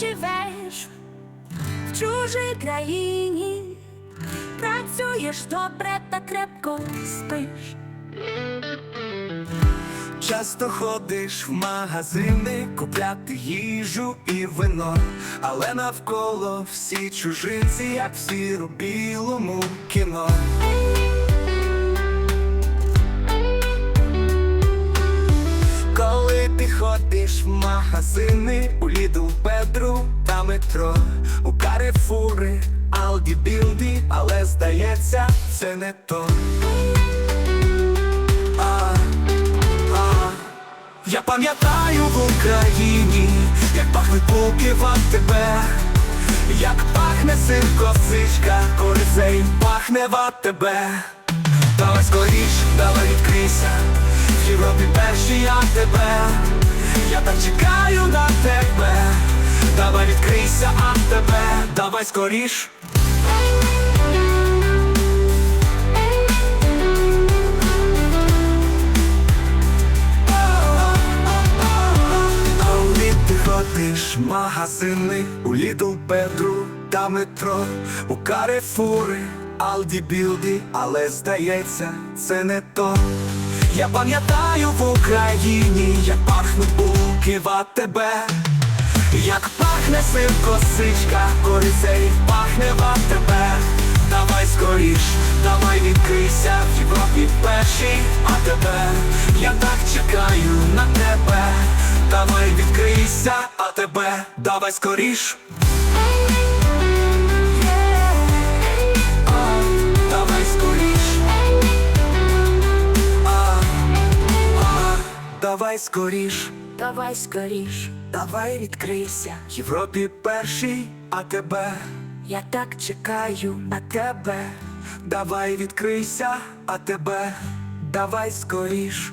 живеш в чужій країні, працюєш добре та крепко спиш. Часто ходиш в магазини купляти їжу і вино, але навколо всі чужинці, як в сіро-білому кіно. Коли ти ходиш в магазини, у метро, у Карифури, Алді Білді, але здається, це не то. А, а, я пам'ятаю в Україні, як пахнуть булки в АТБ, як пахне сир косичка, корисей пахне в АТБ. Давай скоріш, давай відкрийся, в Європі перші я тебе, я так чекаю на тебе, відкрийся, а тебе, давай скоріш. Ходиш магазини у Лідл, Петру та метро, у Карифури, Алді Білді, але здається, це не то. Я пам'ятаю в Україні, як пахнуть булки в АТБ, як пахне сир косичка, корисей пахне в тебе. Давай скоріш, давай відкрийся в Європі перший, а тебе я так чекаю на тебе. Давай відкрийся, а тебе давай скоріш. Давай скоріш. Давай скоріш, Давай відкрийся. В Європі перший, а тебе. я так чекаю на тебе. Давай відкрийся, а тебе. Давай скоріш.